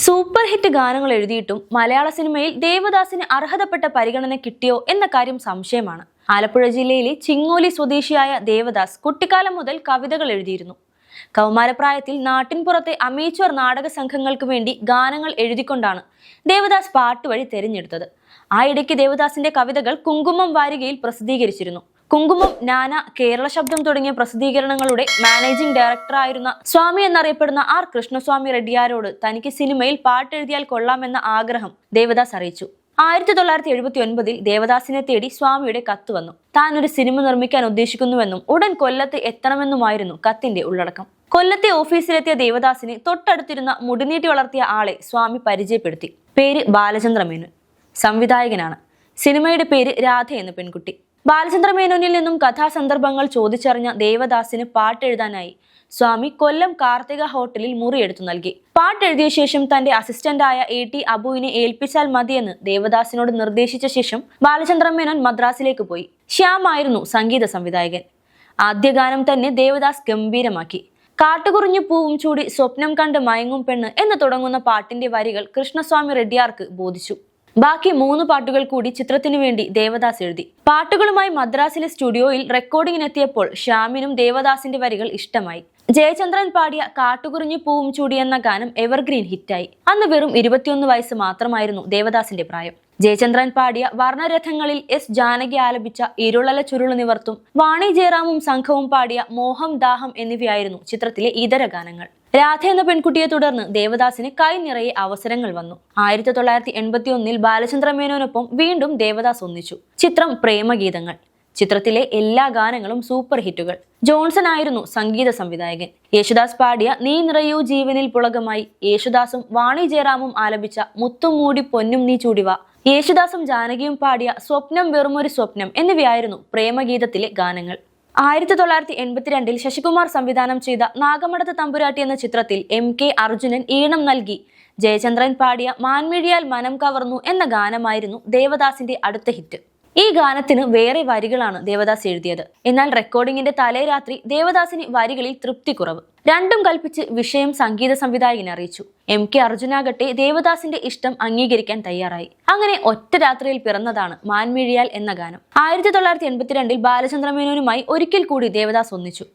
Super hit ഗാനങ്ങൾ എഴുതിയിട്ടും മലയാള സിനിമയിൽ ദേവദാസിന് അർഹതപ്പെട്ട പരിഗണന കിട്ടിയോ എന്ന കാര്യം സംശയമാണ്. ആലപ്പുഴ ജില്ലയിലെ ചിങ്ങോലി സ്വദേശിയായ ദേവദാസ് കുട്ടിക്കാലം മുതൽ കവിതകൾ എഴുതിയിരുന്നു. കൗമാരപ്രായത്തിൽ നാട്ടിൻപുറത്തെ അമേച്വർ നാടക സംഘങ്ങൾക്ക് വേണ്ടി ഗാനങ്ങൾ എഴുതിക്കൊണ്ടാണ് ദേവദാസ് പാട്ടുവഴി തെരഞ്ഞെടുത്തത്. ആ ഇടയ്ക്ക് ദേവദാസിന്റെ കവിതകൾ കുങ്കുമം വാരികയിൽ പ്രസിദ്ധീകരിച്ചിരുന്നു. കുങ്കുമം നാന കേരള ശബ്ദം തുടങ്ങിയ പ്രസിദ്ധീകരണങ്ങളുടെ മാനേജിംഗ് ഡയറക്ടറായിരുന്ന സ്വാമി എന്നറിയപ്പെടുന്ന ആർ കൃഷ്ണസ്വാമി റെഡ്ഡിയാരോട് തനിക്ക് സിനിമയിൽ പാട്ടെഴുതിയാൽ കൊള്ളാമെന്ന ആഗ്രഹം ദേവദാസ് അറിയിച്ചു. ആയിരത്തി തൊള്ളായിരത്തി എഴുപത്തി ഒൻപതിൽ ദേവദാസിനെ തേടി സ്വാമിയുടെ കത്ത് വന്നു. താൻ ഒരു സിനിമ നിർമ്മിക്കാൻ ഉദ്ദേശിക്കുന്നുവെന്നും ഉടൻ കൊല്ലത്ത് എത്തണമെന്നുമായിരുന്നു കത്തിന്റെ ഉള്ളടക്കം. കൊല്ലത്തെ ഓഫീസിലെത്തിയ ദേവദാസിന് തൊട്ടടുത്തിരുന്ന മുടിനീട്ടി വളർത്തിയ ആളെ സ്വാമി പരിചയപ്പെടുത്തി. പേര് ബാലചന്ദ്രമേനോൻ. സംവിധായകനാണ്. സിനിമയുടെ പേര് രാധ എന്ന പെൺകുട്ടി. ബാലചന്ദ്രമേനോനിൽ നിന്നും കഥാസന്ദർഭങ്ങൾ ചോദിച്ചറിഞ്ഞ ദേവദാസിന് പാട്ടെഴുതാനായി സ്വാമി കൊല്ലം കാർത്തിക ഹോട്ടലിൽ മുറിയെടുത്തു നൽകി. പാട്ടെഴുതിയ ശേഷം തന്റെ അസിസ്റ്റന്റായ എ ടി അബുവിനെ ഏൽപ്പിച്ചാൽ മതിയെന്ന് ദേവദാസിനോട് നിർദ്ദേശിച്ച ശേഷം ബാലചന്ദ്രമേനോൻ മദ്രാസിലേക്ക് പോയി. ശ്യാമായിരുന്നു സംഗീത സംവിധായകൻ. ആദ്യ ഗാനം തന്നെ ദേവദാസ് ഗംഭീരമാക്കി. കാട്ടുകുറിഞ്ഞു പൂവും ചൂടി സ്വപ്നം കണ്ട് മയങ്ങും പെണ്ണ് എന്ന് തുടങ്ങുന്ന പാട്ടിന്റെ വരികൾ കൃഷ്ണസ്വാമി റെഡ്ഡിയാർക്ക് ബോധിച്ചു. ബാക്കി മൂന്ന് പാട്ടുകൾ കൂടി ചിത്രത്തിനു വേണ്ടി ദേവദാസ് എഴുതി. പാട്ടുകളുമായി മദ്രാസിലെ സ്റ്റുഡിയോയിൽ റെക്കോർഡിങ്ങിനെത്തിയപ്പോൾ ശ്യാമിനും ദേവദാസിന്റെ വരികൾ ഇഷ്ടമായി. ജയചന്ദ്രൻ പാടിയ കാട്ടുകുറിഞ്ഞു പൂവും ചൂടി എന്ന ഗാനം എവർഗ്രീൻ ഹിറ്റായി. അന്ന് വെറും ഇരുപത്തിയൊന്ന് വയസ്സ് മാത്രമായിരുന്നു ദേവദാസിന്റെ പ്രായം. ജയചന്ദ്രൻ പാടിയ വർണരഥങ്ങളിൽ എസ് ജാനകി ആലപിച്ച ഇരുളല ചുരുൾ നിവർത്തും വാണി ജയറാമും സംഘവും പാടിയ മോഹം ദാഹം എന്നിവയായിരുന്നു ചിത്രത്തിലെ ഇതര ഗാനങ്ങൾ. രാധ എന്ന പെൺകുട്ടിയെ തുടർന്ന് ദേവദാസിന് കൈ നിറയെ അവസരങ്ങൾ വന്നു. ആയിരത്തി തൊള്ളായിരത്തി എൺപത്തി ഒന്നിൽ ബാലചന്ദ്ര മേനോനൊപ്പം വീണ്ടും ദേവദാസ് ഒന്നിച്ചു. ചിത്രം പ്രേമഗീതങ്ങൾ. ചിത്രത്തിലെ എല്ലാ ഗാനങ്ങളും സൂപ്പർ ഹിറ്റുകൾ. ജോൺസൺ ആയിരുന്നു സംഗീത സംവിധായകൻ. യേശുദാസ് പാടിയ നീ നിറയൂ ജീവനിൽ പുളകമായി യേശുദാസും വാണി ജയറാമും ആലപിച്ച മുത്തും മൂടി പൊന്നും നീ ചൂടിവ യേശുദാസും ജാനകിയും പാടിയ സ്വപ്നം വെറുമൊരു സ്വപ്നം എന്നിവയായിരുന്നു പ്രേമഗീതത്തിലെ ഗാനങ്ങൾ. ആയിരത്തി തൊള്ളായിരത്തി എൺപത്തിരണ്ടിൽ ശശികുമാർ സംവിധാനം ചെയ്ത നാഗമടത്ത് തമ്പുരാട്ടി എന്ന ചിത്രത്തിൽ എം കെ അർജുനൻ ഈണം നൽകി. ജയചന്ദ്രൻ പാടിയ മാൻമിഴിയാൽ മനം കവർന്നു എന്ന ഗാനമായിരുന്നു ദേവദാസിന്റെ അടുത്ത ഹിറ്റ്. ഈ ഗാനത്തിന് വേറെ വരികളാണ് ദേവദാസ് എഴുതിയത്. എന്നാൽ റെക്കോർഡിംഗിന്റെ തലേ രാത്രി ദേവദാസിന് വരികളിൽ തൃപ്തി കുറവ്. രണ്ടും കൽപ്പിച്ച് വിഷയം സംഗീത സംവിധായകനെ അറിയിച്ചു. എം കെ അർജുനാകട്ടെ ദേവദാസിന്റെ ഇഷ്ടം അംഗീകരിക്കാൻ തയ്യാറായി. അങ്ങനെ ഒറ്റ രാത്രിയിൽ പിറന്നതാണ് മാൻമിഴിയാൽ എന്ന ഗാനം. ആയിരത്തി തൊള്ളായിരത്തി എൺപത്തിരണ്ടിൽ ബാലചന്ദ്രമേനോനുമായി ഒരിക്കൽ കൂടി ദേവദാസ് ഒന്നിച്ചു.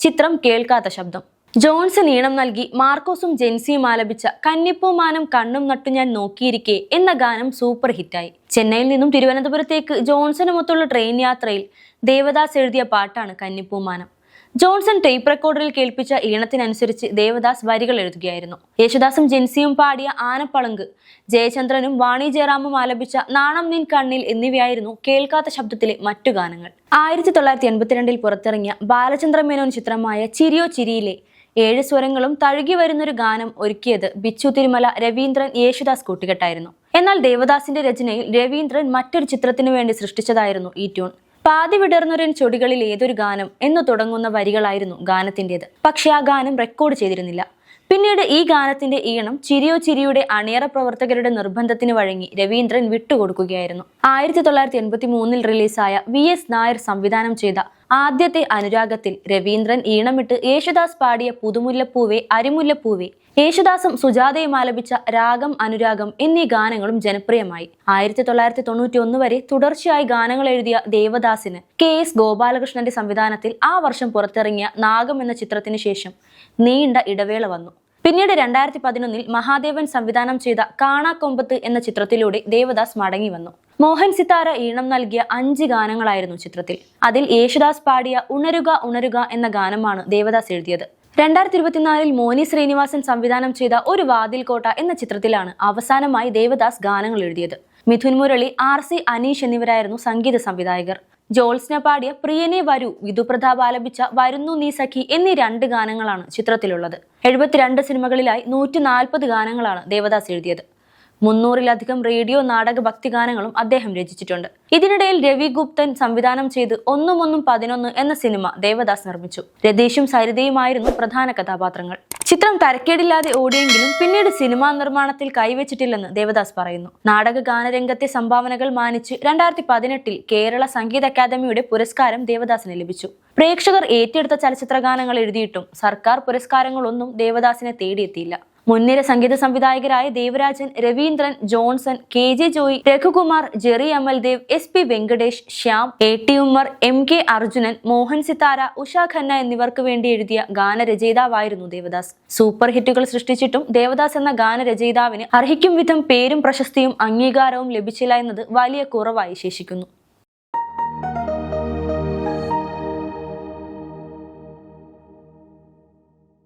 ചിത്രം കേൾക്കാത്ത ശബ്ദം. ജോൺസൺ ഈണം നൽകി മാർക്കോസും ജെൻസിയും ആലപിച്ച കന്നിപ്പൂമാനം കണ്ണും നട്ടു ഞാൻ നോക്കിയിരിക്കെ എന്ന ഗാനം സൂപ്പർ ഹിറ്റായി. ചെന്നൈയിൽ നിന്നും തിരുവനന്തപുരത്തേക്ക് ജോൺസനുമൊത്തുള്ള ട്രെയിൻ യാത്രയിൽ ദേവദാസ് എഴുതിയ പാട്ടാണ് കന്നിപ്പൂമാനം. ജോൺസൺ ടേപ്പ് റെക്കോർഡറിൽ കേൾപ്പിച്ച ഈണത്തിനനുസരിച്ച് ദേവദാസ് വരികൾ എഴുതുകയായിരുന്നു. യേശുദാസും ജെൻസിയും പാടിയ ആനപ്പളങ്ക് ജയചന്ദ്രനും വാണി ജയറാമും ആലപിച്ച നാണം നിൻ കണ്ണിൽ എന്നിവയായിരുന്നു കേൾക്കാത്ത ശബ്ദത്തിലെ മറ്റു ഗാനങ്ങൾ. ആയിരത്തി തൊള്ളായിരത്തി എൺപത്തിരണ്ടിൽ പുറത്തിറങ്ങിയ ബാലചന്ദ്രമേനോൻ ചിത്രമായ ചിരിയോ ചിരിയിലെ ഏഴ് സ്വരങ്ങളും തഴുകി വരുന്നൊരു ഗാനം ഒരുക്കിയത് ബിച്ചു തിരുമല രവീന്ദ്രൻ യേശുദാസ് കൂട്ടുകെട്ടായിരുന്നു. എന്നാൽ ദേവദാസിന്റെ രചനയിൽ രവീന്ദ്രൻ മറ്റൊരു ചിത്രത്തിനു വേണ്ടി സൃഷ്ടിച്ചതായിരുന്നു ഈ ട്യൂൺ. പാതി വിടർന്നൊരൻ ചൊടികളിൽ ഏതൊരു ഗാനം എന്ന് തുടങ്ങുന്ന വരികളായിരുന്നു ഗാനത്തിന്റെത് പക്ഷെ ആ ഗാനം റെക്കോർഡ് ചെയ്തിരുന്നില്ല. പിന്നീട് ഈ ഗാനത്തിന്റെ ഈണം ചിരിയോ ചിരിയുടെ അണിയറ പ്രവർത്തകരുടെ നിർബന്ധത്തിന് വഴങ്ങി രവീന്ദ്രൻ വിട്ടുകൊടുക്കുകയായിരുന്നു. ആയിരത്തി തൊള്ളായിരത്തി എൺപത്തി മൂന്നിൽ റിലീസായ വി എസ് നായർ സംവിധാനം ചെയ്ത ആദ്യത്തെ അനുരാഗത്തിൽ രവീന്ദ്രൻ ഈണമിട്ട് യേശുദാസ് പാടിയ പുതുമുല്ലപ്പൂവേ അരിമുല്ലപ്പൂവേ യേശുദാസും സുജാതയും ആലപിച്ച രാഗം അനുരാഗം എന്നീ ഗാനങ്ങളും ജനപ്രിയമായി. ആയിരത്തി തൊള്ളായിരത്തി തൊണ്ണൂറ്റി ഒന്ന് വരെ തുടർച്ചയായി ഗാനങ്ങൾ എഴുതിയ ദേവദാസിന് കെ എസ് ഗോപാലകൃഷ്ണന്റെ സംവിധാനത്തിൽ ആ വർഷം പുറത്തിറങ്ങിയ നാഗം എന്ന ചിത്രത്തിന് ശേഷം നീണ്ട ഇടവേള വന്നു. പിന്നീട് രണ്ടായിരത്തി പതിനൊന്നിൽ മഹാദേവൻ സംവിധാനം ചെയ്ത കാണാക്കൊമ്പത്ത് എന്ന ചിത്രത്തിലൂടെ ദേവദാസ് മടങ്ങി വന്നു. മോഹൻ സിത്താര ഈണം നൽകിയ അഞ്ച് ഗാനങ്ങളായിരുന്നു ചിത്രത്തിൽ. അതിൽ യേശുദാസ് പാടിയ ഉണരുക ഉണരുക എന്ന ഗാനമാണ് ദേവദാസ് എഴുതിയത്. രണ്ടായിരത്തി ഇരുപത്തിനാലിൽ മോനി ശ്രീനിവാസൻ സംവിധാനം ചെയ്ത ഒരു വാതിൽ കോട്ട എന്ന ചിത്രത്തിലാണ് അവസാനമായി ദേവദാസ് ഗാനങ്ങൾ എഴുതിയത്. മിഥുൻ മുരളി ആർ സി അനീഷ് എന്നിവരായിരുന്നു സംഗീത സംവിധായകർ. ജോൾസിനെ പാടിയ പ്രിയനെ വരൂ വിധുപ്രതാപ് ആലപിച്ച വരുന്നു നീ സഖി എന്നീ രണ്ട് ഗാനങ്ങളാണ് ചിത്രത്തിലുള്ളത്. എഴുപത്തിരണ്ട് സിനിമകളിലായി നൂറ്റി നാൽപ്പത് ഗാനങ്ങളാണ് ദേവദാസ് എഴുതിയത്. മുന്നൂറിലധികം റേഡിയോ നാടക ഭക്തിഗാനങ്ങളും അദ്ദേഹം രചിച്ചിട്ടുണ്ട്. ഇതിനിടയിൽ രവി ഗുപ്തൻ സംവിധാനം ചെയ്ത് ഒന്നും ഒന്നും പതിനൊന്ന് എന്ന സിനിമ ദേവദാസ് നിർമ്മിച്ചു. രതീഷും സരിതയുമായിരുന്നു പ്രധാന കഥാപാത്രങ്ങൾ. ചിത്രം തരക്കേടില്ലാതെ ഓടിയെങ്കിലും പിന്നീട് സിനിമാ നിർമ്മാണത്തിൽ കൈവച്ചിട്ടില്ലെന്ന് ദേവദാസ് പറയുന്നു. നാടക ഗാനരംഗത്തെ സംഭാവനകൾ മാനിച്ച് രണ്ടായിരത്തി പതിനെട്ടിൽ കേരള സംഗീത അക്കാദമിയുടെ പുരസ്കാരം ദേവദാസിന് ലഭിച്ചു. പ്രേക്ഷകർ ഏറ്റെടുത്ത ചലച്ചിത്ര ഗാനങ്ങൾ എഴുതിയിട്ടും സർക്കാർ പുരസ്കാരങ്ങളൊന്നും ദേവദാസിനെ തേടിയെത്തിയില്ല. മുൻനിര സംഗീത സംവിധായകരായ Devarajan Raveendran Johnson K J Joy Raghukumar Jerry Amaldev S P Venkatesh Shyam A T Ummer M K Arjunan Mohan Sithara Usha Khanna എന്നിവർക്ക് വേണ്ടി എഴുതിയ ഗാനരചയിതാവായിരുന്നു ദേവദാസ്. സൂപ്പർ ഹിറ്റുകൾ സൃഷ്ടിച്ചിട്ടും ദേവദാസ് എന്ന ഗാനരചയിതാവിന് അർഹിക്കും വിധം പേരും പ്രശസ്തിയും അംഗീകാരവും ലഭിച്ചില്ല എന്നത് വലിയ കുറവായി ശേഷിക്കുന്നു